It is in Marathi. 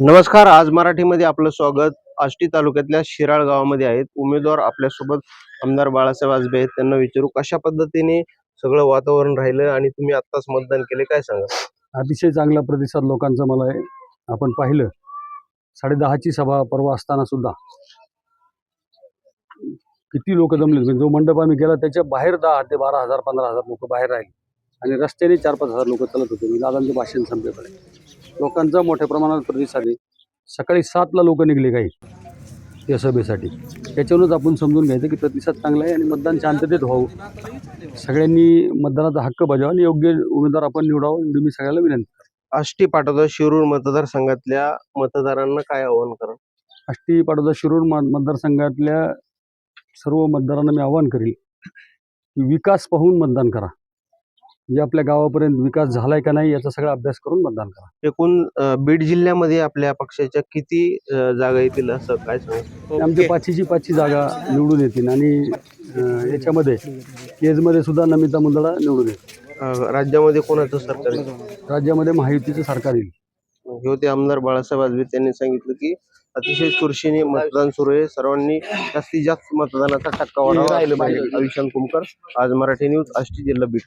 नमस्कार आज मराठीमध्ये आपलं स्वागत. आष्टी तालुक्यातल्या शिराळ गावामध्ये आहेत. उमेदवार आपल्यासोबत आमदार बाळासाहेब आजबे आहेत. त्यांना विचारू कशा पद्धतीने सगळं वातावरण राहिलं आणि तुम्ही आत्ताच मतदान केले काय सांगा? अतिशय चांगला प्रतिसाद लोकांचा मला आहे. आपण पाहिलं साडेदहाची सभा परवा असताना सुद्धा. किती लोक जमले म्हणजे जो मंडप आम्ही केला त्याच्या बाहेर दहा ते बारा हजार पंधरा हजार लोक बाहेर राहिले. आणि रस्त्याने चार पाच हजार लोक चालत होते. मी दादांचं भाषण संपेपर्यंत लोकांचा मोठ्या प्रमाणात प्रतिसाद आहे. सकाळी सातला लोक निघले काही. या सभेसाठी. त्याच्यावरूनच आपण समजून घ्यायचं की प्रतिसाद चांगला आहे आणि मतदान शांततेत व्हावं. सगळ्यांनी मतदानाचा हक्क बजावा आणि योग्य उमेदवार आपण निवडावं एवढी मी सगळ्याला विनंती आष्टी पाटोदा शिरूर मतदारसंघातल्या मतदारांना काय आवाहन करा आष्टी पाडोदा शिरूर मतदारसंघातल्या सर्व मतदारांना मी आवाहन करेल की विकास पाहून मतदान करा. म्हणजे आपल्या गावापर्यंत विकास झालाय का नाही याचा सगळा अभ्यास करून मतदान करा. एकूण अं, बीड जिल्ह्यामध्ये आपल्या पक्षाच्या किती अं, जागा येतील असं काय सांगा? आमच्या पाचीची पाचची जागा निवडून येतील आणि अं, याच्यामध्ये केजमध्ये सुद्धा नमिता मुंदडा निवडून येतील. अं, राज्यामध्ये कोणाचं सरकार येईल? राज्यामध्ये महायुतीचं सरकार येईल. हे होते आमदार बाळासाहेब आजबे. त्यांनी सांगितलं की अतिशय चुरशीने मतदान सुरू आहे. सर्वांनी जास्तीत जास्त मतदानाचा टक्का वाढावा. राहिलं पाहिजे. अविशांत कुमकर आज मराठी न्यूज आष्टी जिल्हा बीड.